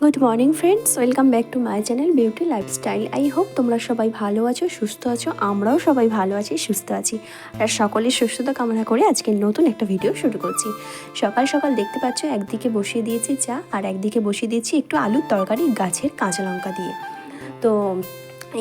Good morning friends welcome back to my channel beauty lifestyle I hope তোমরা সবাই ভালো আছো, সুস্থ আছো, আমরাও সবাই ভালো আছি, সুস্থ আছি। আর সকলের সুস্থতা কামনা করে আজকে নতুন একটা ভিডিও শুরু করছি। সকাল সকাল দেখতে পাচ্ছ, একদিকে বসিয়ে দিয়েছি চা আর একদিকে বসিয়ে দিয়েছি একটু আলুর তরকারি, গাছের কাঁচা লঙ্কা দিয়ে। তো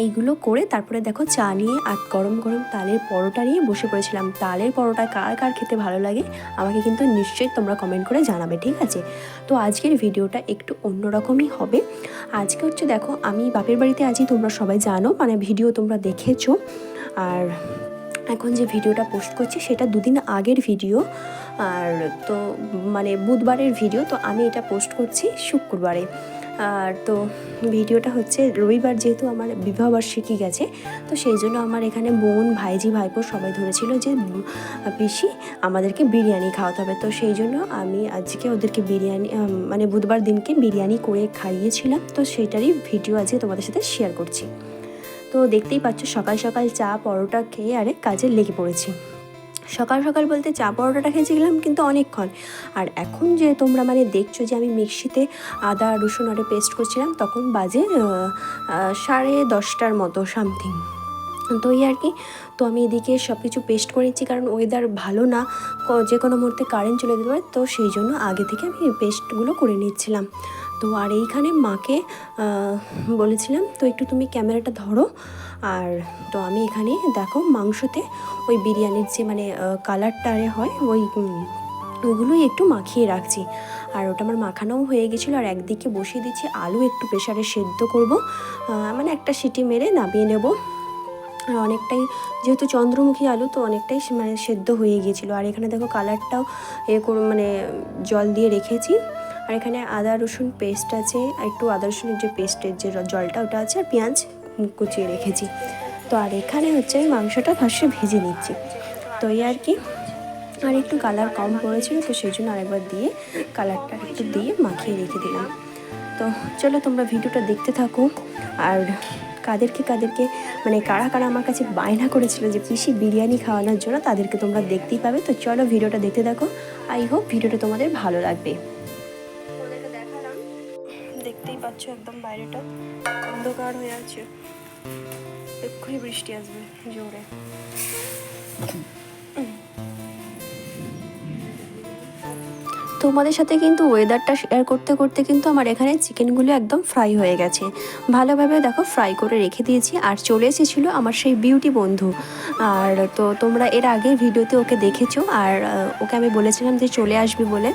এইগুলো করে তারপরে দেখো চা নিয়ে আর গরম গরম তালের পরোটা নিয়ে বসে পড়েছিলাম। তালের পরোটা কার কার খেতে ভালো লাগে আমাকে কিন্তু নিশ্চয়ই তোমরা কমেন্ট করে জানাবে, ঠিক আছে? তো আজকের ভিডিওটা একটু অন্যরকমই হবে। আজকে হচ্ছে দেখো আমি বাপের বাড়িতে আছি, তোমরা সবাই জানো মানে ভিডিও তোমরা দেখেছ। আর এখন যে ভিডিওটা পোস্ট করছি সেটা দুদিন আগের ভিডিও। আর তো মানে বুধবারের ভিডিও, তো আমি এটা পোস্ট করছি শুক্রবারে। আর তো ভিডিওটা হচ্ছে রবিবার যেহেতু আমার বিবাহবার্ষিকী গেছে, তো সেই জন্য আমার এখানে বোন, ভাইজি, ভাইপো সবাই ধরেছিল যে পিসি, আমাদেরকে বিরিয়ানি খাওয়াতে হবে। তো সেই জন্য আমি আজকে ওদেরকে বিরিয়ানি মানে বুধবার দিনকে বিরিয়ানি করে খাইয়েছিলাম। তো সেটারই ভিডিও আজকে তোমাদের সাথে শেয়ার করছি। তো দেখতেই পাচ্ছ সকাল সকাল চা, পরোটা খেয়ে আরে কাজে লেগে পড়েছি। সকাল সকাল বলতে চা পরোটাটা খেয়েছিলাম কিন্তু অনেকক্ষণ। আর এখন যে তোমরা মানে দেখছ যে আমি মিক্সিতে আদা, রসুন আরে পেস্ট করছিলাম, তখন বাজে সাড়ে দশটার মতো সামথিং তো এই আর কি, তো আমি এদিকে সব কিছু পেস্ট করে নিচ্ছি কারণ ওয়েদার ভালো না যে কোনো মুহূর্তে কারেন্ট চলে যেতে পারে, তো সেই জন্য আগে থেকে আমি পেস্টগুলো করে নিচ্ছিলাম। তো আর এইখানে মাকে বলেছিলাম, তো একটু তুমি ক্যামেরাটা ধরো। আর তো আমি এখানে, দেখো, মাংসতে ওই বিরিয়ানির যে মানে কালারটা হয়, ওই ওগুলোই একটু মাখিয়ে রাখছি। আর ওটা আমার মাখানোও হয়ে গেছিল, আর একদিকে বসিয়ে দিচ্ছি আলু, একটু প্রেশারে সেদ্ধ করব। মানে একটা সিটি মেরে নামিয়ে নেব। আর অনেকটাই, যেহেতু চন্দ্রমুখী আলু, তো অনেকটাই মানে সেদ্ধ হয়ে গিয়েছিল আর এখানে দেখো কালারটাও এ মানে জল দিয়ে রেখেছি। আর এখানে আদা, রসুন পেস্ট আছে, আর একটু আদা, রসুনের যে পেস্টের যে জলটা, ওটা আছে, আর পেঁয়াজ কুচিয়ে রেখেছি। তো আর এখানে হচ্ছে আমি মাংসটা ফার্স্টে ভেজে নিচ্ছি। তো এই আর কি, আর একটু কালার কম পড়েছিল, তো সেই জন্য আরেকবার দিয়ে কালারটা একটু দিয়ে মাখিয়ে রেখে দিলাম। তো চলো তোমরা ভিডিওটা দেখতে থাকো, আর কাদেরকে কাদেরকে মানে কারা কারা আমার কাছে বায়না করেছিল যে পিসি বিরিয়ানি খাওয়ানোর জন্য, তাদেরকে তোমরা দেখতেই পাবে। তো চলো ভিডিওটা দেখতে থাকো, আই হোপ ভিডিওটা তোমাদের ভালো লাগবে। দেখতেই পাচ্ছ একদম বাইরেটা। অন্ধকার হয়ে আছে। এক্ষুনি বৃষ্টি আসবে জোরে। তোমাদের সাথে কিন্তু ওয়েদারটা শেয়ার করতে করতে কিন্তু আমার এখানে চিকেনগুলো একদম ফ্রাই হয়ে গেছে। ভালোভাবে দেখো ফ্রাই করে রেখে দিয়েছি। আর চলে এসেছিল আমার সেই বিউটি বন্ধু। আর তো তোমরা এর আগে ভিডিওতে ওকে দেখেছ। আর ওকে আমি বলেছিলাম যে চলে আসবি বলে।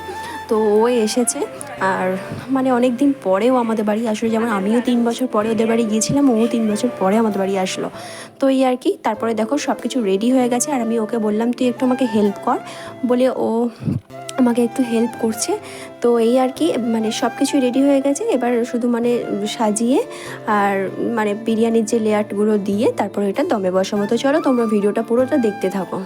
তো ও এসেছে। আর মানে অনেক দিন পরেও আমাদের বাড়ি আসলো, যেমন আমিও তিন বছর পরে ওদের বাড়ি গিয়েছিলাম, ও তিন বছর পরে আমাদের বাড়ি আসলো। তো এই আর কি, তারপরে দেখো সব কিছু রেডি হয়ে গেছে আর আমি ওকে বললাম, তুই একটু আমাকে হেল্প কর। বলে ও আমাকে একটু হেল্প করছে। তো এই আর কি মানে সব কিছু রেডি হয়ে গেছে, এবার শুধু মানে সাজিয়ে আর মানে বিরিয়ানির যে লেয়ারগুলো দিয়ে তারপর এটা দমে বসাবো তো চলো তোমরা ভিডিওটা পুরোটা দেখতে থাকো।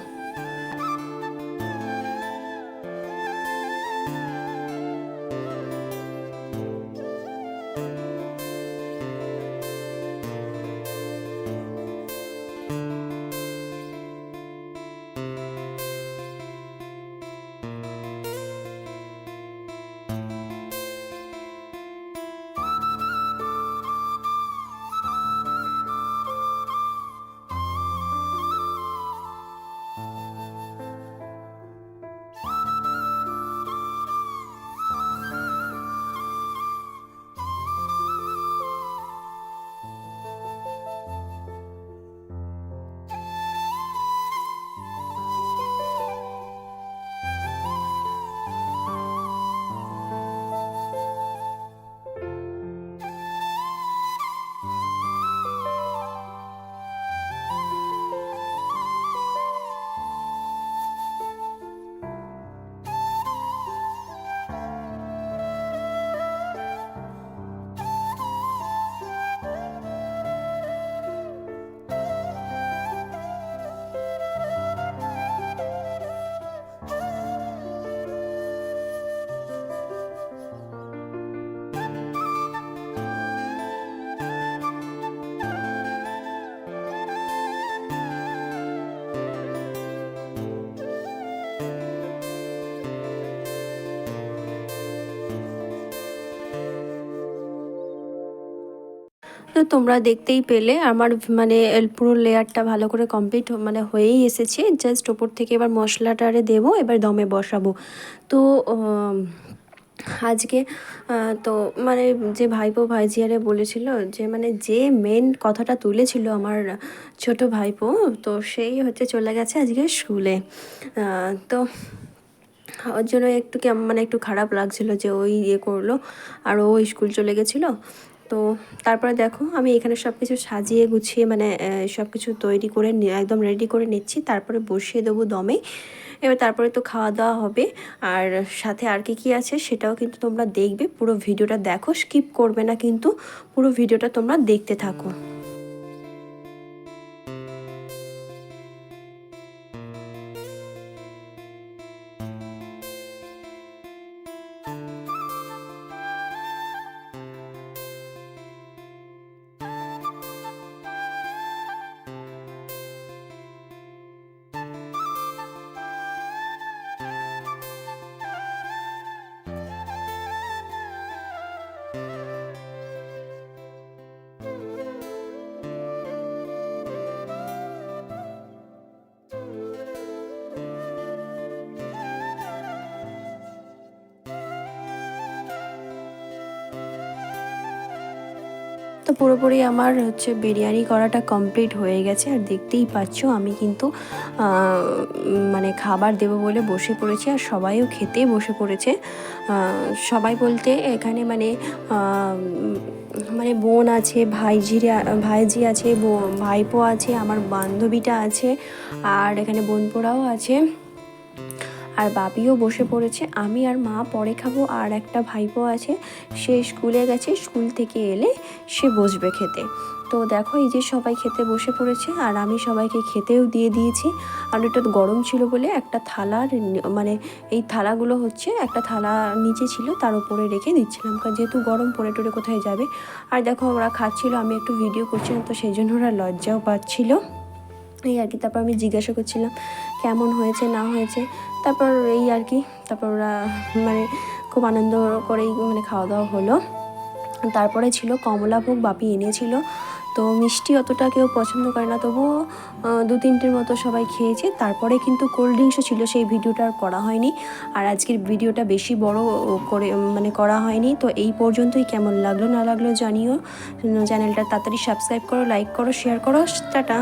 তো তোমরা দেখতেই পেলে আমার মানে পুরো লেয়ারটা ভালো করে কমপ্লিট মানে হয়েই এসেছে। জাস্ট ওপর থেকে এবার মশলাটারে দেবো, এবার দমে বসাবো। তো আজকে তো মানে যে ভাইপো ভাইজিয়ারে বলেছিল যে মানে যে মেন কথাটা তুলেছিল আমার ছোট ভাইপো, তো সেই হচ্ছে চলে গেছে আজকে স্কুলে। তো ওর জন্য একটু কেমন মানে একটু খারাপ লাগছিল যে ওই ইয়ে করল, আর ও স্কুল চলে গেছিল। তো তারপরে দেখো, আমি এখানে সব কিছু সাজিয়ে গুছিয়ে মানে সব কিছু তৈরি করে একদম রেডি করে নিচ্ছি। তারপরে বসিয়ে দেবো দমে। এবার তারপরে তো খাওয়া দাওয়া হবে। আর সাথে আর কি কি আছে সেটাও কিন্তু তোমরা দেখবে। পুরো ভিডিওটা দেখো স্কিপ করবে না কিন্তু পুরো ভিডিওটা তোমরা দেখতে থাকো। তো পুরোপুরি আমার হচ্ছে বিরিয়ানি করাটা কমপ্লিট হয়ে গেছে। আর দেখতেই পাচ্ছ, আমি কিন্তু মানে খাবার দেবো বলে বসে পড়েছি আর সবাইও খেতে বসে পড়েছে। সবাই বলতে এখানে মানে মানে বোন আছে ভাইজিরা ভাইজি আছে ভাইপো আছে, আমার বান্ধবীটা আছে, আর এখানে বোনপোড়াও আছে। আর বাপিও বসে পড়েছে। আমি আর মা পরে খাব, আর একটা ভাইপো আছে, সে স্কুলে গেছে, স্কুল থেকে এলে সে বসবে খেতে। তো দেখো, এই যে সবাই খেতে বসে পড়েছে, আর আমি সবাইকে খেতেও দিয়ে দিয়েছি। আর এটা গরম ছিল বলে একটা থালার মানে এই থালাগুলো হচ্ছে একটা থালা নিচে ছিল, তার উপরে রেখে দিচ্ছিলাম, কারণ যেহেতু গরম, পরে টরে কোথায় যাবে। আর দেখো, ওরা খাচ্ছিল, আমি একটু ভিডিও করছিলাম, তো সেই জন্য ওরা লজ্জাও পাচ্ছিল। এই আর কি, তারপর আমি জিজ্ঞাসা করছিলাম, কেমন হয়েছে, না হয়েছে? তারপর এই আর কি, তারপর ওরা মানে খুব আনন্দ করেই মানে খাওয়া দাওয়া হলো। তারপরে ছিল কমলাভোগ বাপি এনেছিল। তো মিষ্টি অতটা কেউ পছন্দ করে না, তবুও দু তিনটের মতো সবাই খেয়েছে। তারপরে কিন্তু কোল্ড ড্রিঙ্কসও ছিল, সেই ভিডিওটা আর করা হয়নি। আর আজকের ভিডিওটা বেশি বড় করে মানে করা হয়নি। তো এই পর্যন্তই কেমন লাগল না লাগল জানিও। চ্যানেলটা তাড়াতাড়ি সাবস্ক্রাইব করো লাইক করো শেয়ার করো, টাটা।